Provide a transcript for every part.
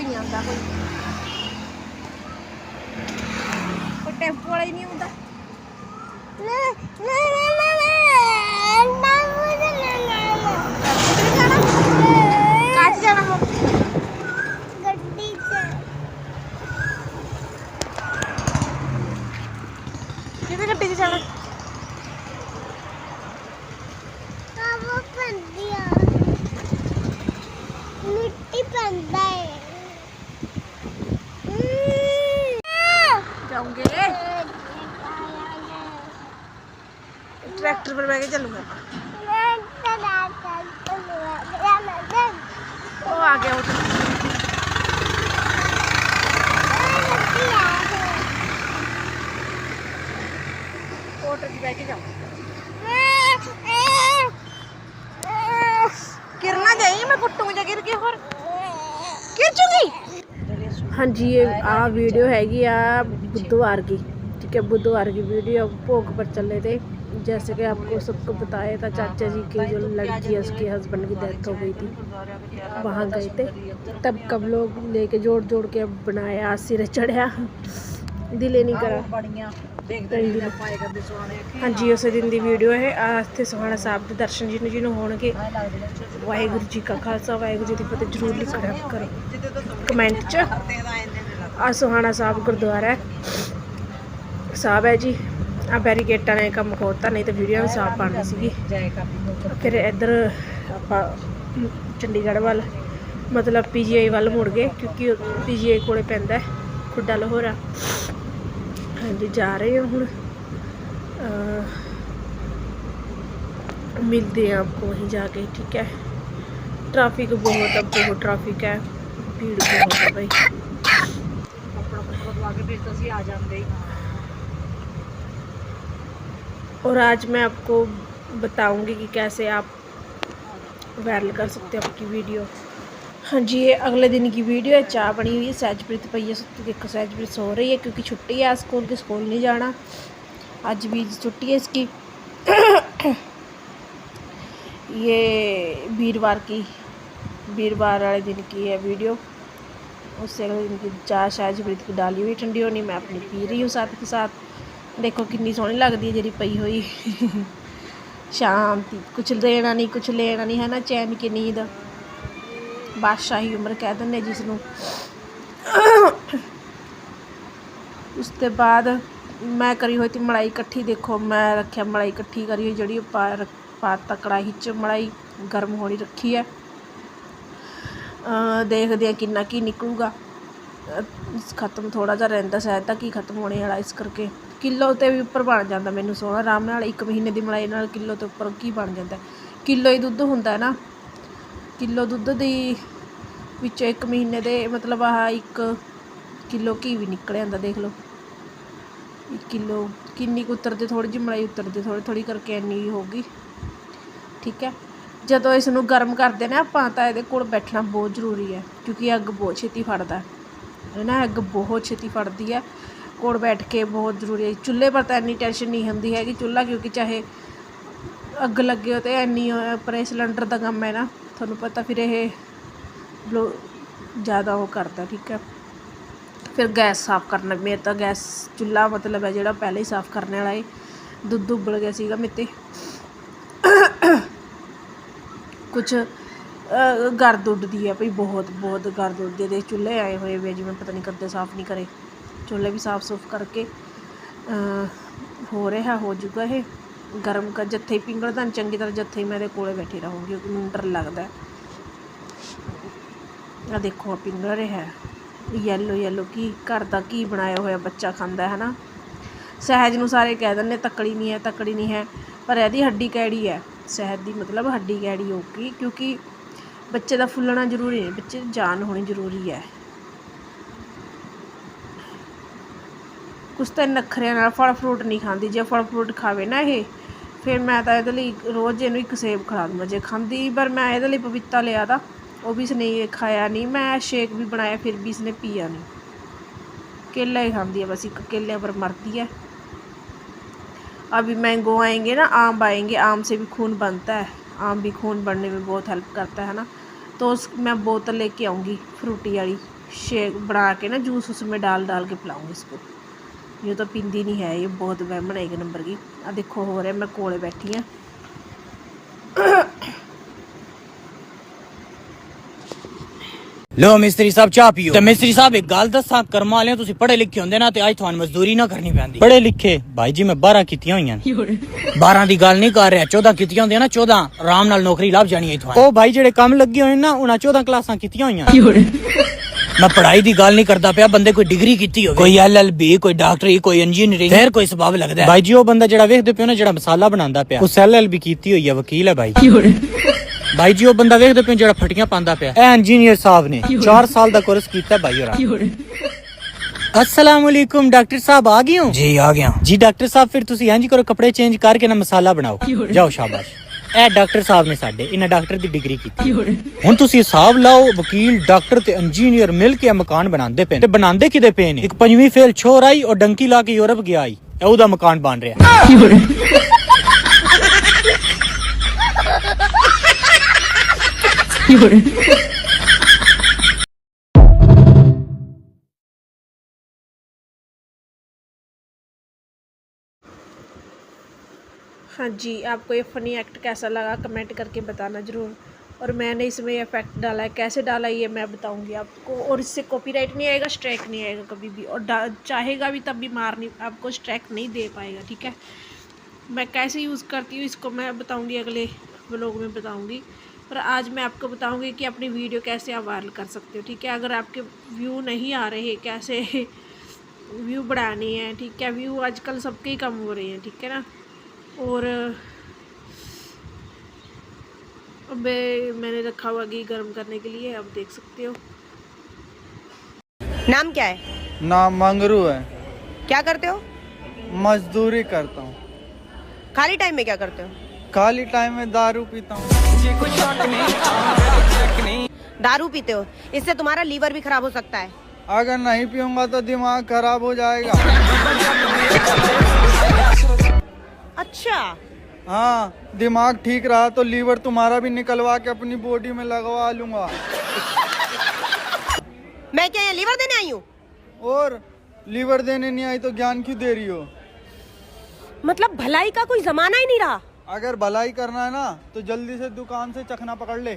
കഴിഞ്ഞാ ടെപ്പ് ഇനി എന്താ ഇതിനെ പിരിച്ചാണ് ਹਾਂਜੀ ਇਹ ਆ ਵੀਡੀਓ ਹੈਗੀ ਆ बुधवार की ठीक है बुधवार की वीडियो भोग पर चले थे जैसे कि आपको सबको बताया था चाचा जी की जो लड़की है उसके हस्बैंड की डेथ हो गई थी वहाँ गए थे तब कब लोग लेके जोड़ जोड़ के बनाया सिर चढ़िया ਦਿਲ ਹੀ ਨਹੀਂ ਕਰਾ ਹਾਂਜੀ ਉਸੇ ਦਿਨ ਦੀ ਵੀਡੀਓ ਹੈ ਆ ਇੱਥੇ ਸੋਹਾਣਾ ਸਾਹਿਬ ਦੇ ਦਰਸ਼ਨ ਜਿਹਨੂੰ ਜਿਹਨੂੰ ਹੋਣਗੇ ਵਾਹਿਗੁਰੂ ਜੀ ਕਾ ਖਾਲਸਾ ਵਾਹਿਗੁਰੂ ਜੀ ਦੀ ਫਤਿਹ ਜਰੂਰ ਲਿਖਣਾ ਕਰੋ ਕਮੈਂਟ 'ਚ ਆ ਸੋਹਾਣਾ ਸਾਹਿਬ ਗੁਰਦੁਆਰਾ ਹੈ ਸਾਹਿਬ ਹੈ ਜੀ ਆ ਬੈਰੀਕੇਟਾਂ ਨੇ ਕੰਮ ਖੋਲਤਾ ਨਹੀਂ ਤਾਂ ਵੀਡੀਓ ਵੀ ਸਾਫ ਪਾਣੀ ਸੀਗੀ ਫਿਰ ਇੱਧਰ ਆਪਾਂ ਚੰਡੀਗੜ੍ਹ ਵੱਲ ਮਤਲਬ ਪੀਜੀਆਈ ਵੱਲ ਮੁੜ ਗਏ ਕਿਉਂਕਿ ਪੀਜੀਆਈ ਕੋਲੇ ਪੈਂਦਾ ਹੈ ਖੁੱਡਾ ਲਾਹੌਰਾ ਹਾਂਜੀ ਜਾ ਰਹੇ ਹਾਂ ਹੁਣ अ, मिलते हैं आपको वहीं जाके ठीक है ट्रैफिक बहुत अब बहुत ट्रैफिक है भीड़ बहुत है भाई। और आज मैं आपको बताऊँगी कि कैसे आप वायरल कर सकते हो आपकी वीडियो हाँ जी, ये अगले दिन की वीडियो है, चाय बनी हुई है, सहजप्रीत पई है सुत्ती देखो, सहजप्रीत सो रही है क्योंकि छुट्टी है स्कूल की स्कूल नहीं जाना। आज भी छुट्टी है इसकी। ये वीरवार की, वीरवार वाले दिन की है वीडियो उससे अगले दिन की चाय सहजप्रीत की डाली हुई ठंडी होनी मैं अपनी पी रही हूँ साथ के साथ देखो कितनी सोहनी लगती है जी पई हुई शांति कुछ देना नहीं कुछ लेना नहीं है ना चैन की नींद ਬਾਦਸ਼ਾਹੀ ਉਮਰ ਕਹਿ ਦਿੰਦੇ ਜਿਸ ਨੂੰ ਉਸ ਤੋਂ ਬਾਅਦ ਮੈਂ ਕਰੀ ਹੋਈ ਤੀ ਮਲਾਈ ਇਕੱਠੀ ਦੇਖੋ ਮੈਂ ਰੱਖਿਆ ਮਲਾਈ ਇਕੱਠੀ ਕਰੀ ਹੋਈ ਜਿਹੜੀ ਪਾ ਪਾਤਾ ਕੜਾਹੀ 'ਚ ਮਲਾਈ ਗਰਮ ਹੋਣੀ ਰੱਖੀ ਹੈ ਅ ਦੇਖਦੇ ਹਾਂ ਕਿੰਨਾ ਕੀ ਨਿਕਲੂਗਾ। ਖਤਮ ਥੋੜ੍ਹਾ ਜਿਹਾ ਰਹਿੰਦਾ, ਸ਼ਾਇਦ ਤਾਂ ਕੀ ਖਤਮ ਹੋਣੇ ਵਾਲਾ ਇਸ ਕਰਕੇ। ਕਿਲੋ ਤੇ ਵੀ ਉੱਪਰ ਬਣ ਜਾਂਦਾ ਮੈਨੂੰ ਸੋਹਣਾ, ਆਰਾਮ ਨਾਲ ਇੱਕ ਮਹੀਨੇ ਦੀ ਮਲਾਈ ਨਾਲ ਕਿਲੋ ਤੋਂ ਉੱਪਰ ਕੀ ਬਣ ਜਾਂਦਾ। ਕਿਲੋ ਹੀ ਦੁੱਧ ਹੁੰਦਾ ਹੈ ਨਾ, ਕਿਲੋ ਦੁੱਧ ਦੀ ਵਿੱਚੋਂ ਇੱਕ ਮਹੀਨੇ ਦੇ ਮਤਲਬ ਆਹ ਇੱਕ ਕਿਲੋ ਘੀ ਵੀ ਨਿਕਲ ਜਾਂਦਾ, ਦੇਖ ਲਓ। ਇੱਕ ਕਿਲੋ, ਕਿੰਨੀ ਕੁ ਉਤਰਦੇ ਥੋੜੀ ਜਿਹੀ ਮਲਾਈ ਉਤਰਦੇ ਥੋੜੀ ਥੋੜੀ ਕਰਕੇ ਇੰਨੀ ਹੋਗੀ ਠੀਕ ਹੈ। ਜਦੋਂ ਇਸ ਨੂੰ ਗਰਮ ਕਰਦੇ ਨੇ ਆਪਾਂ ਤਾਂ ਇਹਦੇ ਕੋਲ ਬੈਠਣਾ ਬਹੁਤ ਜ਼ਰੂਰੀ ਹੈ ਕਿਉਂਕਿ ਅੱਗ ਬਹੁਤ ਛੇਤੀ ਫੜਦਾ ਹੈ। ਨਾ ਅੱਗ ਬਹੁਤ ਛੇਤੀ ਫੜਦੀ ਹੈ। ਕੋਲ ਬੈਠ ਕੇ ਬਹੁਤ ਜ਼ਰੂਰੀ ਹੈ। ਚੁੱਲ੍ਹੇ ਪਰ ਤਾਂ ਇੰਨੀ ਟੈਨਸ਼ਨ ਨਹੀਂ ਹੁੰਦੀ ਹੈਗੀ ਚੁੱਲ੍ਹਾ ਕਿਉਂਕਿ ਚਾਹੇ ਅੱਗ ਲੱਗੇ ਹੋ ਤੇ ਇੰਨੀ ਅਹ, ਪਰ ਇਹ ਸਿਲੰਡਰ ਦਾ ਕੰਮ ਹੈ ਨਾ ਤੁਹਾਨੂੰ ਪਤਾ ਫਿਰ ਇਹ ਬਲੋ ਜ਼ਿਆਦਾ ਉਹ ਕਰਦਾ ਠੀਕ ਹੈ। ਫਿਰ ਗੈਸ ਸਾਫ਼ ਕਰਨਾ ਮੇਰੇ ਤਾਂ ਗੈਸ ਚੁੱਲ੍ਹਾ ਮਤਲਬ ਹੈ ਜਿਹੜਾ ਪਹਿਲਾਂ ਹੀ ਸਾਫ਼ ਕਰਨ ਵਾਲਾ ਹੈ ਦੁੱਧ ਉਬਲ ਗਿਆ ਸੀਗਾ ਮੇਰੇ ਕੁਛ ਗਰਦ ਉੱਡਦੀ ਹੈ ਭਈ ਬਹੁਤ ਬਹੁਤ ਗਰਦ ਉੱਡਦੀ ਹੈ ਦੇ ਚੁੱਲ੍ਹੇ ਆਏ ਹੋਏ ਵੇ ਜਿਵੇਂ ਪਤਾ ਨਹੀਂ ਕਦੇ ਸਾਫ਼ ਨਹੀਂ ਕਰੇ। ਚੁੱਲ੍ਹੇ ਵੀ ਸਾਫ਼ ਸੁਫ ਕਰਕੇ ਹੋ ਰਿਹਾ, ਹੋ ਜੂਗਾ ਇਹ। ਗਰਮ ਕਰ ਜੱਥੇ ਹੀ ਪਿੰਗਲਦਾ ਨੀ, ਚੰਗੀ ਤਰ੍ਹਾਂ ਜੱਥੇ ਮੈਂ ਇਹਦੇ ਕੋਲੇ ਬੈਠੀ ਰਹੂੰਗੀ ਮੈਨੂੰ ਡਰ ਲੱਗਦਾ। ਆ ਦੇਖੋ ਆ ਪਿੰਗਲ ਰਿਹਾ ਹੈ। ਯੈਲੋ ਯੈਲੋ ਕੀ ਘਰ ਦਾ ਕੀ ਬਣਾਇਆ ਹੋਇਆ ਬੱਚਾ ਖਾਂਦਾ ਹੈ ਨਾ ਸਹਿਜ ਨੂੰ ਸਾਰੇ ਕਹਿ ਦਿੰਦੇ, ਤਕੜੀ ਨਹੀਂ ਹੈ, ਤਕੜੀ ਨਹੀਂ ਹੈ, ਪਰ ਇਹਦੀ ਹੱਡੀ ਕੈੜੀ ਹੈ? ਸਿਹਤ ਦੀ ਮਤਲਬ ਹੱਡੀ ਗੈੜੀ ਹੋ ਗਈ ਕਿਉਂਕਿ ਬੱਚੇ ਦਾ ਫੁੱਲਣਾ ਜ਼ਰੂਰੀ ਹੈ ਬੱਚੇ ਦੀ ਜਾਨ ਹੋਣੀ ਜ਼ਰੂਰੀ ਹੈ। ਕੁਛ ਤਾਂ ਨਖਰਿਆਂ ਨਾਲ ਫਲ ਫਰੂਟ ਨਹੀਂ ਖਾਂਦੀ, ਜੇ ਫਲ ਫਰੂਟ ਖਾਵੇ ਨਾ ਇਹ, ਫਿਰ ਮੈਂ ਤਾਂ ਇਹਦੇ ਲਈ ਰੋਜ਼ ਇਹਨੂੰ ਇੱਕ ਸੇਬ ਖਾ ਦੂੰਗਾ ਜੇ ਖਾਂਦੀ ਪਰ ਮੈਂ ਇਹਦੇ ਲਈ ਪਪੀਤਾ ਲਿਆ ਦਾ ਉਹ ਵੀ ਇਸਨੇ ਖਾਇਆ ਨਹੀਂ, ਮੈਂ ਸ਼ੇਕ ਵੀ ਬਣਾਇਆ, ਫਿਰ ਵੀ ਇਸਨੇ ਪੀਆ ਨਹੀਂ। ਕੇਲਾ ਹੀ ਖਾਂਦੀ ਹੈ ਬਸ, ਇੱਕ ਕੇਲੇ ਪਰ ਮਰਦੀ ਹੈ। अभी मैंगो आएँगे ना, आम आएँगे आम से भी खून बनता है। आम भी खून बनने में बहुत हेल्प करता है ना। तो उस, मैं बोतल लेके आऊँगी फ्रूटी वाली शेक बना के ना जूस उसमें डाल डाल के पिलाऊँगी इसको। ये तो पींदी नहीं है, ये बहुत वहमन है एक नंबर की। आ, देखो, हो रहा है, मैं कोले बैठी हूँ। ਲੋ ਮਿਸਤਰੀ ਸਾਹਿਬ ਚਾਹ ਪੀਓ। ਤੇ ਮਿਸਤਰੀ ਸਾਹਿਬ ਇੱਕ ਗੱਲ ਦੱਸਾਂ ਕਰਮਾਂ ਵਾਲਿਓ ਤੁਸੀਂ ਪੜ੍ਹੇ ਲਿਖੇ ਹੁੰਦੇ ਨਾ ਤੇ ਅੱਜ ਤੁਹਾਨੂੰ ਮਜ਼ਦੂਰੀ ਨਾ ਕਰਨੀ ਪੈਂਦੀ। ਪੜ੍ਹੇ ਲਿਖੇ? ਭਾਈ ਜੀ ਮੈਂ 12 ਕੀਤੀਆਂ ਹੋਈਆਂ ਨੇ। 12 ਦੀ ਗੱਲ ਨਹੀਂ ਕਰ ਰਿਹਾ 14 ਕੀਤੀਆਂ ਹੁੰਦੀਆਂ ਨਾ 14 ਆਰਾਮ ਨਾਲ ਨੌਕਰੀ ਲੱਭ ਜਾਣੀ ਹੈ ਤੁਹਾਨੂੰ ਉਹ ਭਾਈ ਜਿਹੜੇ ਕੰਮ ਲੱਗੇ ਹੋਏ ਨਾ ਉਹਨਾਂ 14 ਕਲਾਸਾਂ ਕੀਤੀਆਂ ਹੋਈਆਂ। ਮੈਂ ਪੜ੍ਹਾਈ ਦੀ ਗੱਲ ਨਹੀਂ ਕਰਦਾ ਪਿਆ ਬੰਦੇ ਕੋਈ ਡਿਗਰੀ ਕੀਤੀ ਹੋਵੇ। ਕੋਈ ਐਲਐਲਬੀ ਕੋਈ ਡਾਕਟਰੀ ਕੋਈ ਇੰਜੀਨੀਅਰਿੰਗ। ਫੇਰ ਕੋਈ ਸਬਬ ਲੱਗਦਾ ਹੈ। ਭਾਈ ਜੀ ਉਹ ਬੰਦਾ ਜਿਹੜਾ ਵੇਖਦੇ ਪਿਓ ਨਾ ਜਿਹੜਾ ਮਸਾਲਾ ਬਣਾਉਂਦਾ ਪਿਆ। ਉਸ ਐਲਐਲਬੀ ਕੀਤੀ ਹੋਈ ਹੈ ਵਕੀਲ ਹੈ ਭਾਈ। ਭਾਈ ਜੀ ਉਹ ਬੰਦਾ ਵੇਖਦੇ ਪਏ ਜਿਹੜਾ ਫਟੀਆਂ ਪਾਉਂਦਾ ਪਿਆ। ਇਹ ਇੰਜੀਨੀਅਰ ਸਾਹਿਬ ਨੇ। 4 ਸਾਲ ਦਾ ਕੋਰਸ ਕੀਤਾ ਭਾਈ ਹੋਰਾਂ ਅਸਲਾਮੁਅਲੈਕੁਮ ਡਾਕਟਰ ਸਾਹਿਬ ਆ ਗਏ ਹੋ? ਜੀ ਆ ਗਿਆ ਜੀ ਡਾਕਟਰ ਸਾਹਿਬ ਫਿਰ ਤੁਸੀਂ ਇੰਜ ਕਰੋ ਕੱਪੜੇ ਚੇਂਜ ਕਰਕੇ ਨਾ ਮਸਾਲਾ ਬਣਾਓ। ਜਾਓ ਸ਼ਾਬਾਸ਼। ਇਹ ਡਾਕਟਰ ਸਾਹਿਬ ਨੇ ਸਾਡੇ ਇਹਨਾਂ ਡਾਕਟਰ ਦੀ ਡਿਗਰੀ ਕੀਤੀ। ਹੁਣ ਤੁਸੀਂ ਹਿਸਾਬ ਲਾਓ ਵਕੀਲ ਡਾਕਟਰ ਤੇ ਇੰਜੀਨੀਅਰ ਮਿਲ ਕੇ ਮਕਾਨ ਬਣਾਉਂਦੇ ਪਏ ਤੇ ਬਣਾਉਂਦੇ ਕਿਦੇ ਪਏ ਨੇ? ਇੱਕ ਪੰਜਵੀਂ ਫੇਲ ਛੋਰ ਆਈ ਔਰ ਡੰਕੀ ਲਾ ਕੇ ਯੂਰਪ ਗਿਆ ਆਈ। ਇਹ ਉਹਦਾ ਮਕਾਨ ਬਣ ਰਿਹਾ। हाँ जी, आपको ये फ़नी एक्ट कैसा लगा कमेंट करके बताना ज़रूर। और मैंने इसमें ये इफ़ेक्ट डाला है, कैसे डाला ये मैं बताऊँगी आपको। और इससे कॉपीराइट नहीं आएगा स्ट्राइक नहीं आएगा कभी भी। और चाहेगा भी तब भी मार नहीं, आपको स्ट्राइक नहीं दे पाएगा, ठीक है? मैं कैसे यूज़ करती हूँ, इसको मैं बताऊँगी अगले व्लॉग में बताऊँगी। पर आज मैं आपको बताऊँगी कि अपनी वीडियो कैसे आप वायरल कर सकते हो ठीक है? अगर आपके व्यू नहीं आ रहे कैसे व्यू बढ़ाने हैं ठीक है? व्यू आजकल सबके ही कम हो रहे हैं ठीक है ना? और अब मैंने रखा हुआ घी गर्म करने के लिए आप देख सकते हो। नाम क्या है? नाम मंगरू है। क्या करते हो? मजदूरी करता हूँ। खाली टाइम में क्या करते हो? खाली टाइम में दारू पीता हूँ। दारू पीते हो इससे तुम्हारा लीवर भी खराब हो सकता है। अगर नहीं पीऊँगा तो दिमाग खराब हो जाएगा। अच्छा। हाँ दिमाग ठीक रहा तो लीवर तुम्हारा भी निकलवा के अपनी बॉडी में लगवा लूँगा। मैं क्या यहाँ लीवर देने आई हूँ? और लीवर देने नहीं आई तो ज्ञान क्यों दे रही हो? मतलब भलाई का कोई जमाना ही नहीं रहा। अगर भलाई करना है ना तो जल्दी से दुकान से चखना पकड़ ले।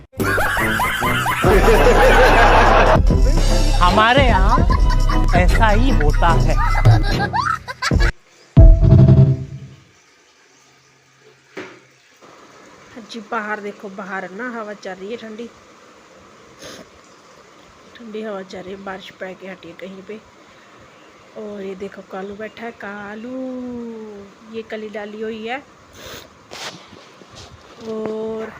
हमारे यहाँ ऐसा ही होता है। जी बाहर देखो बाहर ना हवा चल रही है ठंडी। ठंडी हवा चल रही है बारिश पै के हटी है कहीं पे। और ये देखो कालू बैठा है कालू। ये कली डाली हुई है। और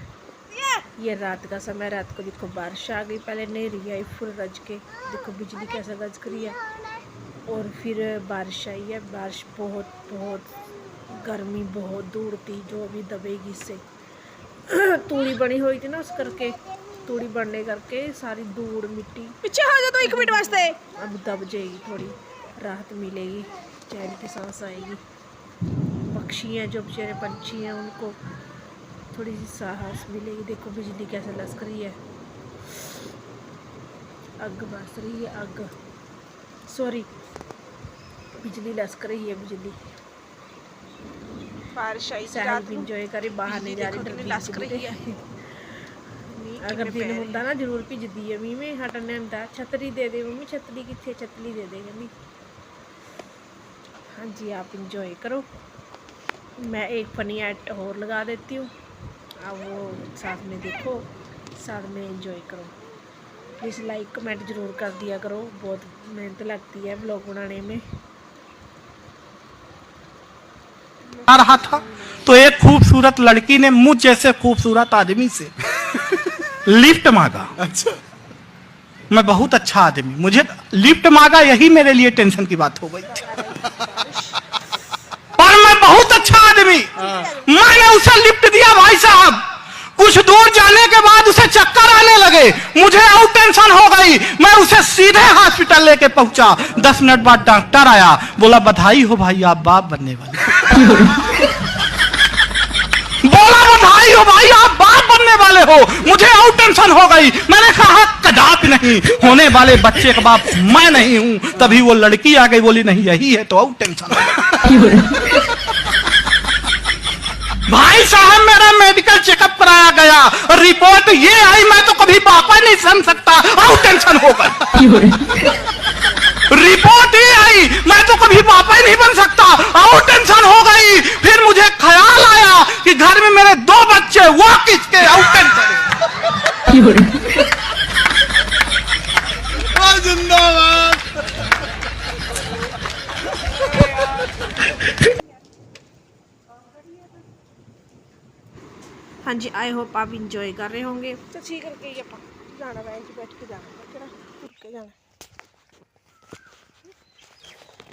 ये रात का समय रात को देखो बारिश आ गई पहले नहीं आई फुल रज के। देखो बिजली कैसा गज करी है। और फिर बारिश आई है। बारिश बहुत बहुत गर्मी बहुत दूर थी जो अभी दबेगी इससे। तूड़ी बनी हुई थी ना उस करके। तूड़ी बनने करके सारी धूड़ मिट्टी। पीछे हो जा तो एक मिनट वास्ते। अब दब जाएगी थोड़ी। राहत मिलेगी चैन की सांस आएगी। पक्षी हैं जो बेचारे पंछी हैं उनको। थोड़ी सी साहस मिलेगी देखो बिजली कैसे लसक रही है अग बरस रही है अग सॉरी बिजली लसक रही है बिजली बारिश आई ਸਹਿਲ ਵੀ ਇੰਜੋਏ ਕਰੇ ਬਾਹਰ ਨਹੀਂ ਜਾ ਰਹੀ ਡਰਦੀ ਲੱਸਕ ਰਹੀ ਹੈ ਅਗਰ ਦਿਨ ਹੁੰਦਾ ਨਾ ਜ਼ਰੂਰ ਭਿੱਜਦੀ ਹੈ ਮੀਂਹ ਮੇ ਹਟਣ ਨੇ ਹੁੰਦਾ ਛਤਰੀ ਦੇ ਦੇ ਮੰਮੀ ਛਤਰੀ ਕਿੱਥੇ ਛਤਰੀ ਦੇ ਦੇ ਮੰਮੀ हाँ जी आप इंजॉय करो मैं एक फनी एड और लगा देती हूँ आप वो साथ में देखो साथ में इंजॉय करो। प्लीज़ लाइक कमेंट ज़रूर कर दिया करो। बहुत मेहनत लगती है ब्लॉग बनाने में। आ रहा था तो एक खूबसूरत लड़की ने मुझ जैसे खूबसूरत आदमी से लिफ्ट मांगा। अच्छा। मैं बहुत अच्छा आदमी मुझे लिफ्ट मांगा यही मेरे लिए टेंशन की बात हो गई थी पर मैं बहुत अच्छा आदमी मैंने उसे लिफ्ट दिया भाई साहब। कुछ दूर जाने के बाद उसे चक्कर आने लगे। मुझे और टेंशन हो गई। मैं उसे सीधे हॉस्पिटल लेके पहुँचा। दस मिनट बाद डॉक्टर आया। बोला, बधाई हो भाई, आप बाप बनने वाले बोला, बधाई हो भाई, आप बाप बनने वाले हो। मुझे और टेंशन हो गई। मैंने कहा, कदाप नहीं। होने वाले बच्चे का बाप मैं नहीं हूँ। तभी वो लड़की आ गई, बोली, नहीं, यही है तो और टेंशन। भाई साहब, मेरा मेडिकल चेकअप कराया गया। रिपोर्ट ये आई, मैं तो कभी पापा नहीं सुन सकता। और टेंशन होगा रिपोर्ट ये आई, मैं तो कभी पापा ही नहीं बन सकता। और टेंशन हो गई। फिर मुझे ख्याल आया कि घर में मेरे दो बच्चे, वो किसके? और टेंशन ਹਾਂਜੀ ਆਈ ਹੋਪ ਆਪ ਇੰਜੋਏ ਕਰ ਰਹੇ ਹੋਵੋਗੇ ਤਾਂ ਠੀਕ ਕਰਕੇ ਹੀ ਆਪਾਂ ਜਾਣਾ ਵੈਨ 'ਚ ਬੈਠ ਕੇ ਜਾਣਾ ਕਿਹੜਾ ਤੁਰ ਕੇ ਜਾਣਾ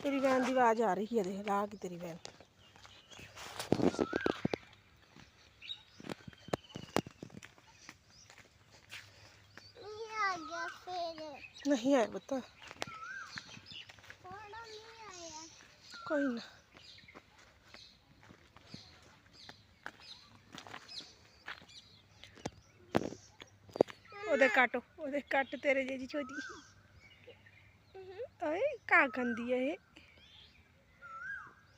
ਤੇਰੀ ਵੈਨ ਦੀ ਆਵਾਜ਼ ਆ ਰਹੀ ਹੈ ਦੇਖ ਲਾ ਕੇ ਤੇਰੀ ਵੈਨ ये आ गया फिर ਨਹੀਂ ਆਇਆ ਬਤਾ थोड़ा नहीं आया ਕੋਈ ਨਾ काटो छोटी। का है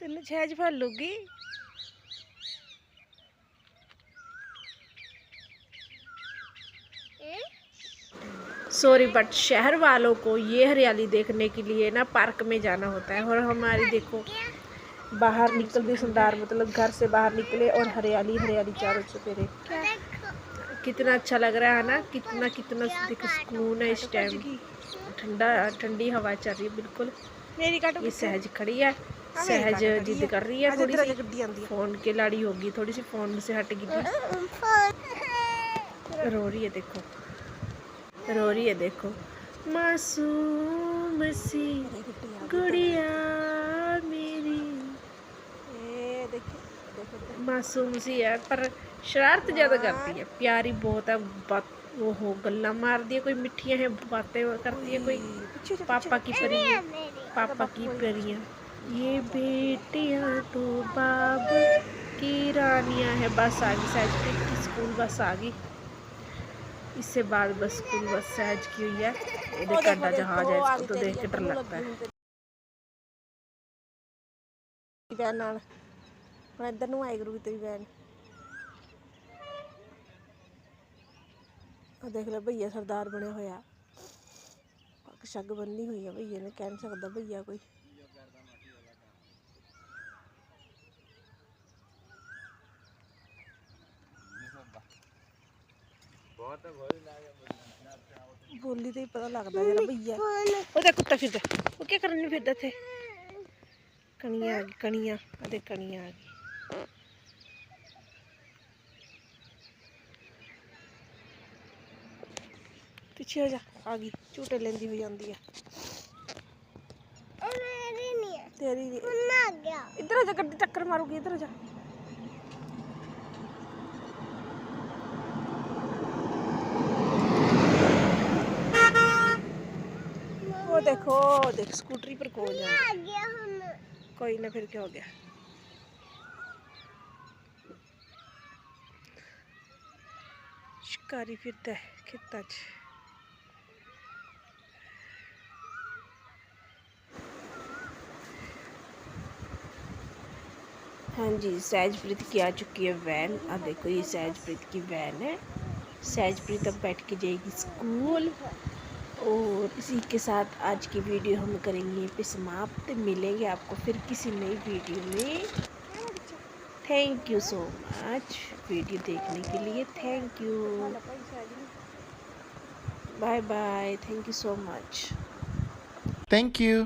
तेन फल लूगी। सॉरी बट शहर वालों को ये हरियाली देखने के लिए ना पार्क में जाना होता है और हमारी देखो बाहर निकल दी सुंदर मतलब घर से बाहर निकले और हरियाली हरियाली चारों से चपेरे कितना अच्छा लग रहा है ना कितना कितना देखो सुकून है इस टाइम ठंडा ठंडी हवा चल रही है बिल्कुल। ये सहज खड़ी है सहज जिद कर रही है थोड़ी सी। फ़ोन के लाड़ी होगी थोड़ी सी फ़ोन से हट गई रो रही है देखो। रो रही है देखो। मासूम सी गुड़िया मेरी। मासूम सी है पर शरारत ज़्यादा करती है। प्यारी बहुत है, बात वो हो, गल्ला मार दिए कोई मिठिया है, बातें करती है, कोई पापा की परी, पापा की परिया। ये बेटियाँ तो बाब की रानियाँ हैं, बस आ गई सहज की स्कूल बस आ गई। इससे बाद बस स्कूल बस सहज की हुई है। देख कड्डा जहाज़ है, इसको तो देख के डर लगता है। ਵੈਨ ਨਾਲ ਹੁਣ इधर नू आई गुरु तेरी बहन। ਦੇਖ ਲੈ ਭਈਆ ਸਰਦਾਰ ਬਣਿਆ ਹੋਇਆ ਪੱਗ ਸ਼ੱਗ ਬੰਨੀ ਹੋਈ ਆ ਭਈਏ ਨੇ ਕਹਿ ਨਹੀਂ ਸਕਦਾ ਭਈਆ ਕੋਈ ਬੋਲੀ ਤੇ ਹੀ ਪਤਾ ਲੱਗਦਾ ਜਿਹੜਾ ਭਈਆ ਉਹਦਾ ਕੁੱਤਾ ਫਿਰਦਾ ਉਹ ਕੀ ਕਰਨ ਨੂੰ ਫਿਰਦਾ ਇੱਥੇ ਕਣੀਆਂ ਆ ਗਈ ਕਣੀਆਂ ਉਹਦੇ ਕਣੀਆਂ ਆ ਗਈ ਪਿੱਛੇ ਹੋ ਜਾ ਆ ਗਈ ਝੂਟੇ ਲੈਂਦੀ ਹੋਈ ਜਾਂਦੀ ਆ और मेरी नहीं है ਤੇਰੀ ਨੀ- उन्ना आ गया ਇੱਧਰ ਆ ਜਾ ਗੱਡੀ ਟੱਕਰ ਮਾਰੂਗੀ ਇੱਧਰ ਆ ਜਾ ਉਹ ਦੇਖੋ ਉਹ ਦੇਖ ਸਕੂਟਰੀ ਪਰ ਕੋਲ ਜਾ आ गया हम ਕੋਈ ਨਾ ਫਿਰ ਕੀ ਹੋ ਗਿਆ ਸ਼ਿਕਾਰੀ ਫਿਰਦਾ ਹੈ ਖੇਤਾਂ हाँ जी सहजप्रीत की आ चुकी है वैन। अब देखो, ये सहजप्रीत की वैन है। सहजप्रीत अब बैठ के जाएगी स्कूल। और इसी के साथ आज की वीडियो हम करेंगे यहीं पे समाप्त। मिलेंगे आपको फिर किसी नई वीडियो में। Thank you so much video देखने के लिए thank you bye bye thank you so much thank you